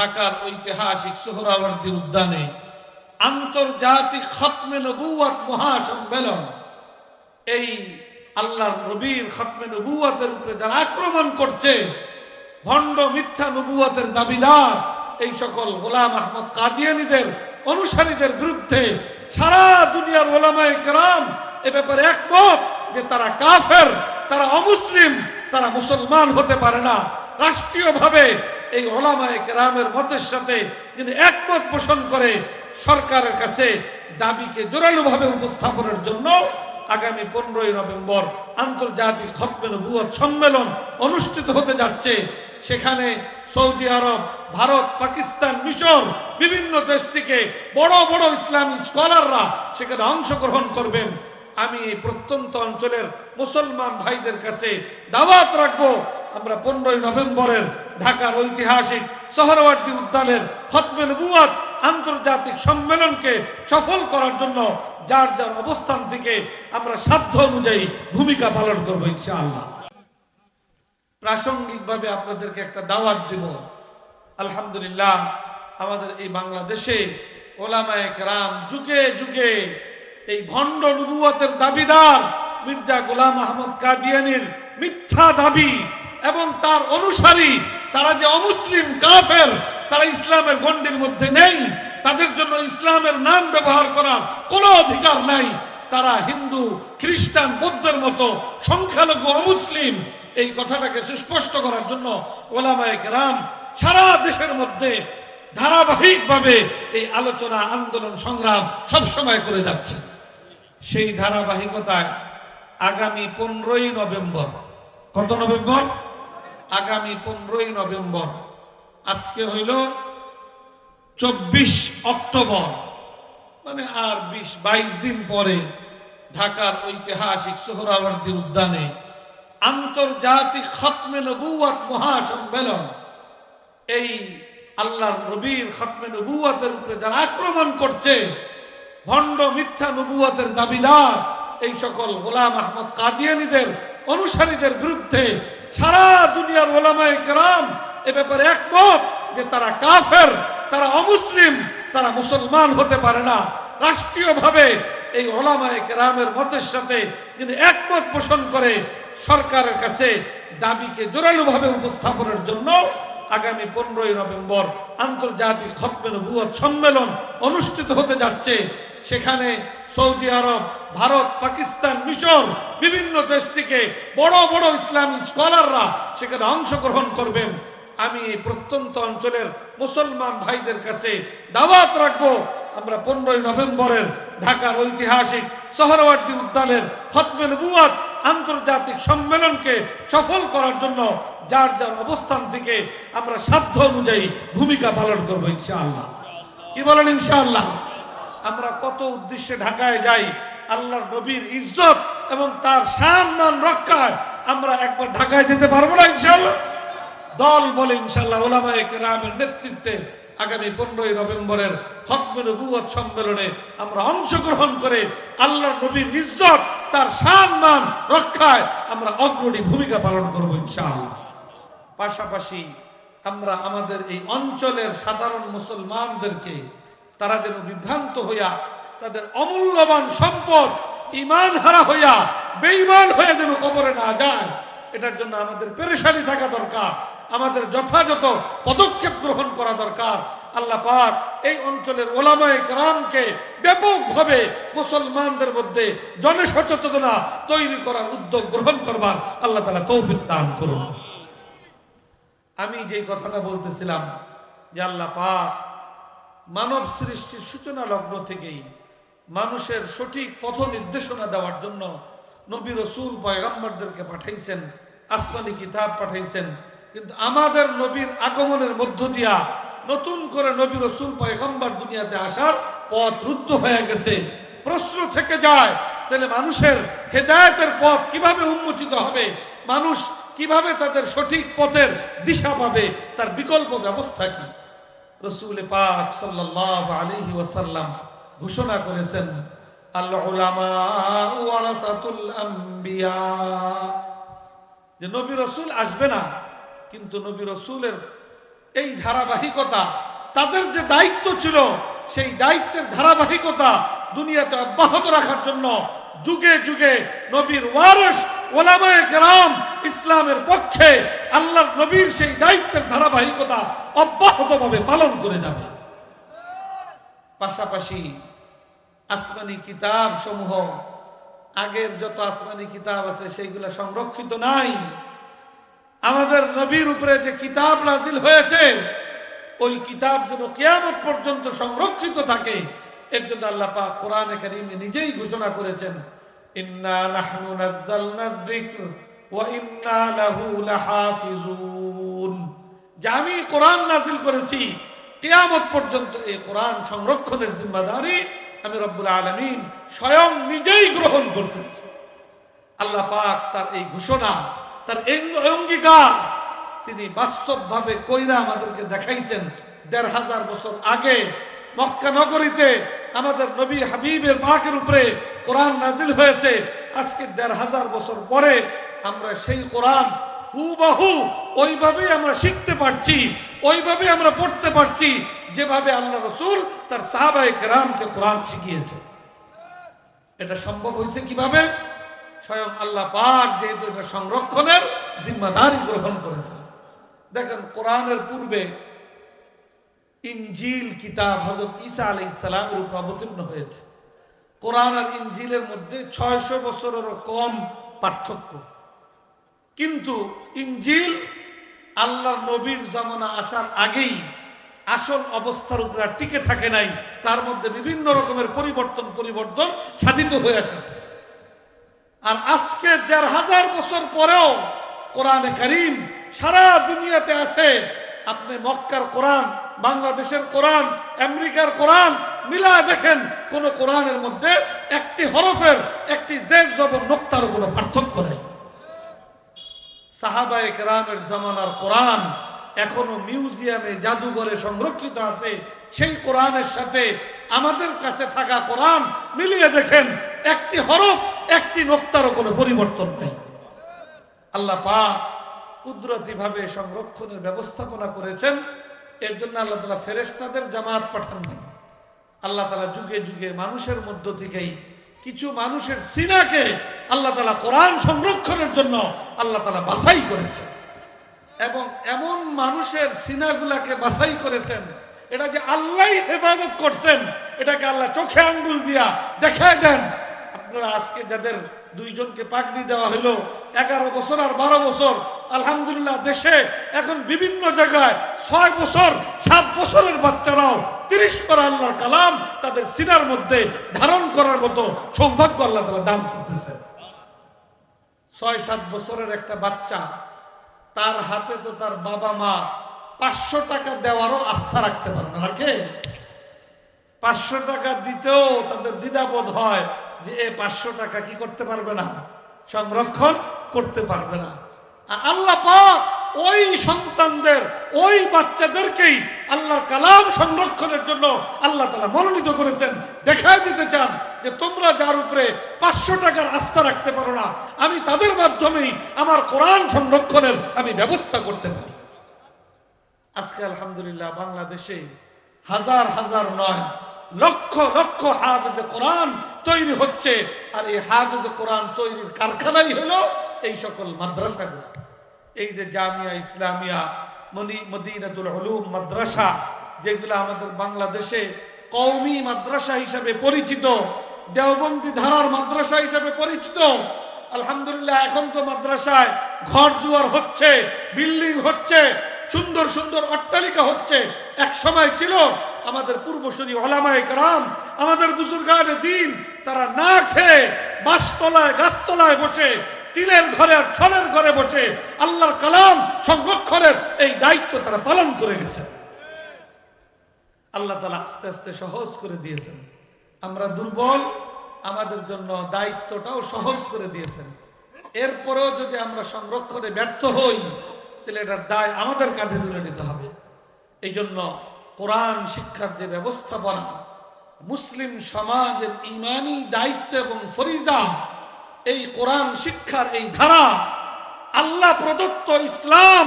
ঢাকার ঐতিহাসিক সোহরাওয়ার্দী উদ্যানে আন্তর্জাতিক খতমে নবুয়াত মহাসম্মেলন। এই আল্লাহর নবীর খতমে নবুয়াতের উপরে যারা আক্রমণ করছে, ভণ্ড মিথ্যা নবুয়াতের দাবিদার, এই সকল গোলাম আহমদ কাদিয়ানিদের, অনুসারীদের বিরুদ্ধে সারা দুনিয়ার ওলামায়ে কেরাম এ ব্যাপারে একমত যে তারা কাফের, তারা অমুসলিম, তারা মুসলমান হতে পারে না। রাষ্ট্রীয়ভাবে এই ওলামায়ে কেরামের মতের সাথে যিনি একমত পোষণ করে সরকারের কাছে দাবিকে জোরালোভাবে উপস্থাপনের জন্য আগামী পনেরোই নভেম্বর আন্তর্জাতিক খতমে নবুয়ত সম্মেলন অনুষ্ঠিত হতে যাচ্ছে। সেখানে সৌদি আরব, ভারত, পাকিস্তান মিশর, বিভিন্ন দেশ থেকে বড় বড় ইসলামী স্কলাররা সেখানে অংশগ্রহণ করবেন। আমি এই প্রত্যন্ত অঞ্চলের মুসলমান ভাইদের কাছে দাওয়াত রাখব। আমরা পনেরোই নভেম্বরের ঢাকার ঐতিহাসিক শহরওয়ার্দী উদ্যানের খতমে নবুয়াত আন্তর্জাতিক সম্মেলনকে সফল করার জন্য যার যার অবস্থান থেকে আমরা সাধ্য অনুযায়ী ভূমিকা পালন করব ইনশাআল্লাহ। প্রাসঙ্গিকভাবে আপনাদেরকে একটা দাওয়াত দিব। আলহামদুলিল্লাহ, আমাদের এই বাংলাদেশে ওলামায়ে রাম যুগে যুগে এই ভণ্ড নবুয়তের দাবিদার মির্জা গোলাম আহমদ কাদিয়ানির মিথ্যা দাবি এবং তার অনুসারী, তারা যে অমুসলিম কাফের, তারা ইসলামের গণ্ডির মধ্যে নেই, তাদের জন্য ইসলামের নাম ব্যবহার করার কোনো অধিকার নাই। তারা হিন্দু, খ্রিস্টান, বৌদ্ধের মতো সংখ্যালঘু অমুসলিম। এই কথাটাকে সুস্পষ্ট করার জন্য ওলামায়ে রাম সারা দেশের মধ্যে ধারাবাহিকভাবে এই আলোচনা, আন্দোলন, সংগ্রাম সবসময় করে যাচ্ছে। সেই ধারাবাহিকতায় আগামী পনেরোই নভেম্বর, কত নভেম্বর? আগামী পনেরোই নভেম্বর, আজকে হইল চব্বিশ অক্টোবর। মানে আর বিশ, বাইশ দিন পরে ঢাকার ঐতিহাসিক সোহরাওয়ার্দী উদ্যানে আন্তর্জাতিক খতমে নবুয়াত মহাসম্মেলন। এই আল্লাহর নবীর খতমে নবুয়াতের উপরে যারা আক্রমণ করছে ভণ্ড মিথ্যা নবুয়াতের দাবিদার এই সকল গোলাম আহমদ কাদিয়ানিদের, অনুসারীদের বিরুদ্ধে সারা দুনিয়ার ওলামায়ে কেরাম এ ব্যাপারে একমত যে তারা কাফের, তারা অমুসলিম, তারা মুসলমান হতে পারে না। রাষ্ট্রীয়ভাবে এই ওলামায়ে কেরামের মতের সাথে যিনি একমত পোষণ করে সরকারের কাছে দাবিকে জোরালোভাবে উপস্থাপনের জন্য আগামী পনেরোই নভেম্বর আন্তর্জাতিক খতমে নবুয়ত সম্মেলন অনুষ্ঠিত হতে যাচ্ছে। সেখানে সৌদি আরব, ভারত, পাকিস্তান, মিশর বিভিন্ন দেশ থেকে বড় বড় ইসলামী স্কলাররা সেখানে অংশগ্রহণ করবেন। আমি এই প্রত্যন্ত অঞ্চলের মুসলমান ভাইদের কাছে দাওয়াত রাখব। আমরা পনেরোই নভেম্বরের ঢাকার ঐতিহাসিক শহরওয়ার্দী উদ্যানের খতমে নবুয়াত আন্তর্জাতিক সম্মেলনকে সফল করার জন্য যার যার অবস্থান থেকে আমরা সাধ্য অনুযায়ী ভূমিকা পালন করব ইনশাআল্লাহ। কি বলেন ইনশাআল্লাহ? আমরা কত উদ্দেশ্যে ঢাকায় যাই আল্লাহ নবীর ইজ্জত এবং তার সম্মান রক্ষায় আমরা একবার ঢাকায় যেতে পারব না ইনশাল্লাহ দল বলে ইনশাল্লাহ ওলামায়ে রামের নেতৃত্বে আগামী পনেরোই নভেম্বরের খতমে নবুয়ত সম্মেলনে আমরা অংশগ্রহণ করে আল্লাহর নবীর ইজ্জত, তার সম্মান রক্ষায় আমরা অগ্রণী ভূমিকা পালন করব ইনশাআল্লাহ। পাশাপাশি আমরা আমাদের এই অঞ্চলের সাধারণ মুসলমানদেরকে তারা যেন বিভ্রান্ত হইয়া তাদের অমূল্যবান সম্পদ ইমান হারা হইয়া বেঈমান হয়ে যেন কবরে না যায়। এটার জন্য আমাদের পেরেশানি থাকা দরকার, আমাদের যথাযথ পদক্ষেপ গ্রহণ করা দরকার। আল্লাহ পাক এই অঞ্চলের ওলামায়ে কেরামকে ব্যাপকভাবে মুসলমানদের মধ্যে জনসচেতনা তৈরি করার উদ্যোগ গ্রহণ করবার আল্লাহ তালা তৌফিক দান করুন। আমি যে কথাটা বলতেছিলাম যে আল্লাহ পাক মানব সৃষ্টির সূচনা লগ্ন থেকেই মানুষের সঠিক পথ নির্দেশনা দেওয়ার জন্য নবী রসুল পয়গাম্বরদেরকে পাঠাইছেন, আসমানি কিতাব পাঠাইছেন। কিন্তু আমাদের নবীর আগমনের মধ্য দিয়া নতুন করে নবী রসুল পয়গম্বর দুনিয়াতে আসার পথ রুদ্ধ হয়ে গেছে। প্রশ্ন থেকে যায়, তাহলে মানুষের হেদায়তের পথ কীভাবে উন্মোচিত হবে? মানুষ কীভাবে তাদের সঠিক পথের দিশা পাবে? তার বিকল্প ব্যবস্থা কি? রসুল পাক সাল্লাহ ঘোষণা করেছেন যে নবী রসুল আসবে না, কিন্তু নবী রসুলের এই ধারাবাহিকতা, তাদের যে দায়িত্ব ছিল, সেই দায়িত্বের ধারাবাহিকতা দুনিয়াতে অব্যাহত রাখার জন্য যুগে যুগে নবীর ওয়ারস ওলামায়ে কেরাম ইসলামের পক্ষে আল্লাহর নবীর সেই দায়িত্বের ধারাবাহিকতা অব্যাহতভাবে পালন করে যাবে। পাশাপাশি আসমানি কিতাব সমূহ, আগের যত আসমানি কিতাব আছে সেইগুলো সংরক্ষিত নাই। আমাদের নবীর উপরে যে কিতাব নাজিল হয়েছে, ওই কিতাব যেন কেয়ামত পর্যন্ত সংরক্ষিত থাকে, এর জন্য আল্লাহ পাক কোরআনে কারিমে নিজেই ঘোষণা করেছেন ইন্না নাহনু নাযালনা যিকর ওয়া যে আমি কোরআন নাজিল করেছি, কিয়ামত পর্যন্ত এই কোরআন সংরক্ষণের জিম্মাদারি আমি রব্বুল আলামিন স্বয়ং নিজেই গ্রহণ করতেছি। আল্লাহ পাক তার এই ঘোষণা, তার অঙ্গীকার তিনি বাস্তবভাবে কইরা আমাদেরকে দেখাইছেন দেড় হাজার বছর আগে। মক্কা নগরীতে আমাদের নবী হাবিবের পাকের উপরে কোরআন নাজিল হয়েছে। আজকে দেড় হাজার বছর পরে আমরা সেই কোরআন হুবাহু ওইভাবেই আমরা শিখতে পারছি ওইভাবে আমরা পড়তে পারছি, যেভাবে আল্লাহ রসুল তার সাহাবাই কেরামকে কোরআন শিখিয়েছে। এটা সম্ভব হয়েছে কীভাবে? স্বয়ং আল্লাহ পাক যেহেতু এটা সংরক্ষণের জিম্মাদারি গ্রহণ করেছেন। দেখেন কোরআনের পূর্বে ইঞ্জিল কিতাব হজরত ঈসা আলী ইসলামের উপর অবতীর্ণ হয়েছে। কোরআন আর ইঞ্জিলের মধ্যে ছয়শো বছরেরও কম পার্থক্য। কিন্তু ইঞ্জিল আল্লাহর নবীর জমানা আসার আগেই আসল অবস্থার উপরে আর টিকে থাকে নাই, তার মধ্যে বিভিন্ন রকমের পরিবর্তন পরিবর্তন সাধিত হয়ে আসছে। আর আজকে দেড় হাজার বছর পরেও কোরআনে করিম সারা দুনিয়াতে আছে। আপনি মক্কার কোরআন বাংলাদেশের কোরআন, আমেরিকার কোরআন মিলা দেখেন, কোন কোরআনের মধ্যে একটি হরফের, একটি জের জবর নোক্তার কোনো পার্থক্য নেই। সাহাবায়ে কেরামের জামানার কোরআন এখনও মিউজিয়ামে জাদুঘরে সংরক্ষিত আছে। সেই কোরআনের সাথে আমাদের কাছে থাকা কোরআন মিলিয়ে দেখেন, একটি হরফ, একটি নোক্তারও কোনো পরিবর্তন নেই। আল্লাহ পাক কুদরতি ভাবে সংরক্ষণের ব্যবস্থাপনা করেছেন। এর জন্য আল্লাহ তালা ফেরেস্তাদের জামাত পাঠান নাই। আল্লাহ তালা যুগে যুগে মানুষের মধ্য থেকেই কিছু মানুষের সিনাকে আল্লাহ তালা কোরআন সংরক্ষণের জন্য আল্লাহ তালা বাছাই করেছেন। এবং এমন মানুষের সিনাগুলাকে বাছাই করেছেন, এটা যে আল্লাহ হেফাজত করছেন, এটাকে আল্লাহ চোখে আঙ্গুল দিয়া দেখায় দেন। আপনারা আজকে যাদের দুইজনকে পাগড়ি দেওয়া হলো। এগারো বছর আর বারো বছর। আলহামদুলিল্লাহ, দেশে এখন বিভিন্ন জায়গায় ছয় বছর, সাত বছরের বাচ্চারাও তিরিশ পারা আল্লাহর কালাম তাদের সিনার মধ্যে ধারণ করার মতো সৌভাগ্য আল্লাহ তালা দান করতেছে। ছয়, সাত বছরের একটা বাচ্চা, তার হাতে তো তার বাবা মা পাঁচশো টাকা দেওয়ারও আস্থা রাখতে পারে না রাখে পাঁচশো টাকা দিতেও তাদের দ্বিধাবোধ হয়। যে এ পাঁচশো টাকা কি করতে পারবে না? সংরক্ষণ করতে পারবে না। আর আল্লাহ ওই সন্তানদের, ওই বাচ্চাদেরকেই আল্লাহর কালাম সংরক্ষণের জন্য আল্লাহ তালা মনোনীত করেছেন। দেখায় দিতে চান যে তোমরা যার উপরে পাঁচশো টাকার আস্থা রাখতে পারো না, আমি তাদের মাধ্যমেই আমার কোরআন সংরক্ষণের আমি ব্যবস্থা করতে পারি। আজকে আলহামদুলিল্লাহ বাংলাদেশে হাজার হাজার নয় লক্ষ লক্ষ হাফেজে কোরআন তৈরি হচ্ছে। আর এই হাফেজে কোরআন তৈরির কারখানাই হলো এই সকল মাদ্রাসাগুলো। এই যে জামিয়া ইসলামিয়া, মনি, মদিনাতুল উলুম মাদ্রাসা, যেগুলো আমাদের বাংলাদেশে কওমি মাদ্রাসা হিসাবে পরিচিত, দেওবন্দি ধারার মাদ্রাসা হিসাবে পরিচিত, আলহামদুলিল্লাহ এখন তো মাদ্রাসায় ঘর দুয়ার হচ্ছে, বিল্ডিং হচ্ছে সুন্দর সুন্দর অট্টালিকা হচ্ছে। এক সময় ছিল আমাদের পূর্বসূরি ওলামায় কারাম, আমাদের বুজুর্গানের দিন, তারা না খেয়ে বাসতলায়, গাছতলায় বসে টিলের ঘরে আর ছলের ঘরে বসে আল্লাহর কালাম সংরক্ষণের এই দায়িত্ব তারা পালন করে গেছে আল্লাহ তালা আস্তে আস্তে সহজ করে দিয়েছেন। আমরা দুর্বল, আমাদের জন্য দায়িত্বটাও সহজ করে দিয়েছেন। এরপরেও যদি আমরা সংরক্ষণে ব্যর্থ হই তাহলে এটার দায় আমাদের কাঁধে তুলে নিতে হবে। এই জন্য কোরআন শিক্ষার যে ব্যবস্থাপনা, মুসলিম সমাজের ইমানি দায়িত্ব এবং ফরিজা এই কোরআন শিক্ষার এই ধারা, আল্লাহ প্রদত্ত ইসলাম,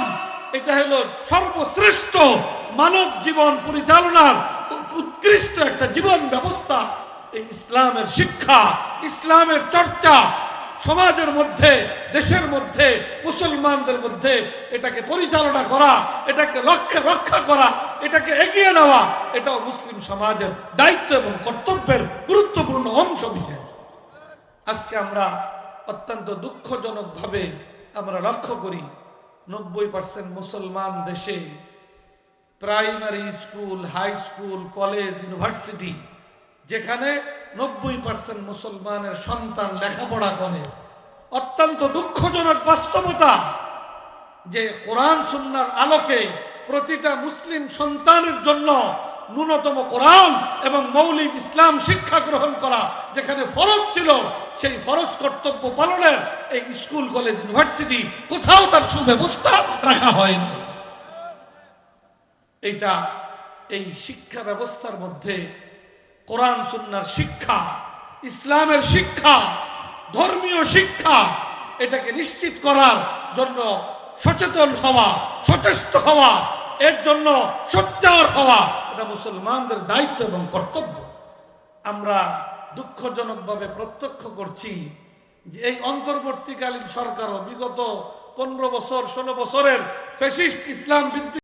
এটা হলো সর্বশ্রেষ্ঠ মানব জীবন পরিচালনার উৎকৃষ্ট একটা জীবন ব্যবস্থা। এই ইসলামের শিক্ষা, ইসলামের চর্চা সমাজের মধ্যে, দেশের মধ্যে, মুসলমানদের মধ্যে এটাকে পরিচালনা করা, এটাকে লক্ষ্যে রক্ষা করা, এটাকে এগিয়ে নেওয়া, এটাও মুসলিম সমাজের দায়িত্ব এবং কর্তব্যের গুরুত্বপূর্ণ অংশ বিশেষ। আজকে আমরা অত্যন্ত দুঃখজনকভাবে আমরা লক্ষ্য করি, নব্বই পার্সেন্ট মুসলমান দেশে primary school, high school, college, university, যেখানে নব্বই পার্সেন্ট মুসলমানের সন্তান লেখাপড়া করে। অত্যন্ত দুঃখজনক বাস্তবতা যে কোরআন সুন্নার আলোকে প্রতিটা মুসলিম সন্তানের জন্য ন্যূনতম কোরআন এবং মৌলিক ইসলাম শিক্ষা গ্রহণ করা যেখানে ফরজ ছিল, সেই ফরজ কর্তব্য পালনের এই স্কুল, কলেজ, ইউনিভার্সিটি কোথাও তার সুব্যবস্থা রাখা হয়নি। এইটা এই শিক্ষা ব্যবস্থার মধ্যে কোরআন, সুন্নার শিক্ষা, ইসলামের শিক্ষা, ধর্মীয় শিক্ষা, এটাকে নিশ্চিত করার জন্য সচেতন হওয়া, সচেষ্ট হওয়া, এর জন্য সোচ্চার হওয়া, এটা মুসলমানদের দায়িত্ব এবং কর্তব্য। আমরা দুঃখজনকভাবে প্রত্যক্ষ করছি যে এই অন্তর্বর্তীকালীন সরকারও বিগত পনেরো বছর, ষোলো বছরের ফেসিস্ট ইসলাম বিদ্বেষী